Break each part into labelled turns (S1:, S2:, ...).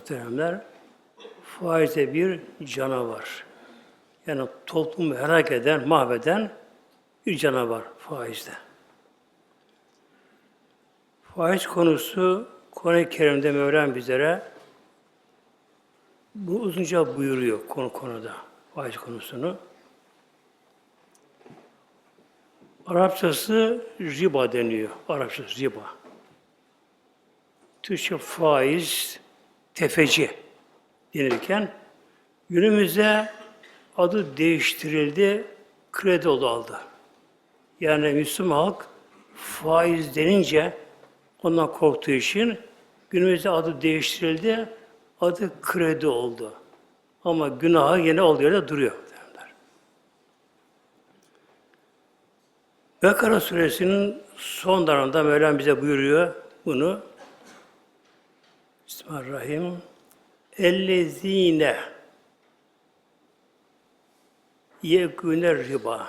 S1: muhteremler, faiz de bir canavar. Yani toplumu helak eden, mahveden bir canavar faizde. Faiz konusu Kur'an-ı Kerim'de Mevlam bizlere bu uzunca buyuruyor konu konuda faiz konusunu. Arapçası riba deniyor. Arapçası riba. Türkçe faiz, tefeci denirken günümüzde adı değiştirildi, kredi aldı. Yani Müslüman halk faiz denince ondan korktuğu için günümüzde adı değiştirildi, adı kredi oldu. Ama günahı yine olduğu yerde duruyor. derler. Bekara suresinin sonlarında Mevlam bize buyuruyor bunu. Bismillahirrahmanirrahim. Ellezine yekûne riba.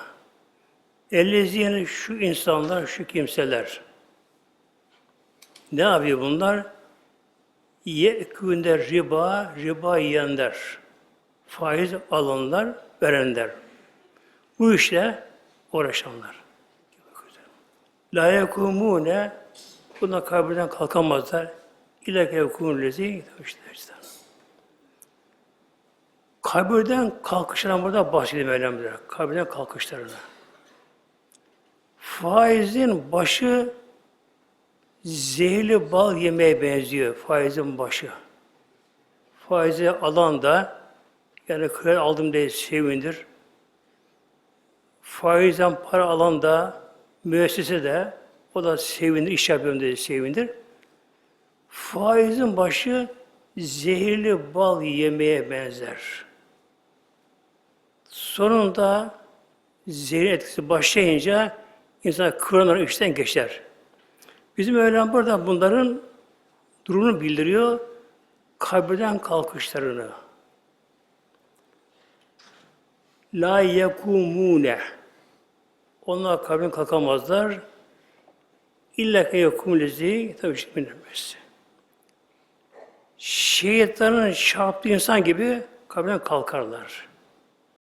S1: Ellezine şu insanlar, şu kimseler. Ne yapıyor bunlar? Yekûne riba, riba yiyenler. Faiz alanlar, verenler. Bu işle uğraşanlar. La yekumune buna kabirden kalkamazlar. İleke yekûn işte. Kabirden kalkışlarına burada bahsediyor Mevlam bize. Kabirden kalkışlarına. Faizin başı zehirli bal yemeye benziyor. Faizin başı. Faizi alan da yani kredi aldım diye sevindir. Faizden para alan da müessese de o da sevindir, iş yapıyorum diye sevindir. Faizin başı zehirli bal yemeye benzer. Sonunda zehir etkisi başlayınca insan kıvranır, işten geçer. Bizim Mevlam burada bunların durumunu bildiriyor, kabirden kalkışlarını. La yekumune. Onlar kabirden kalkamazlar. İlla ki yekumlezi tabi işte bilinmez. Şeytanın çarptığı insan gibi kabirden kalkarlar.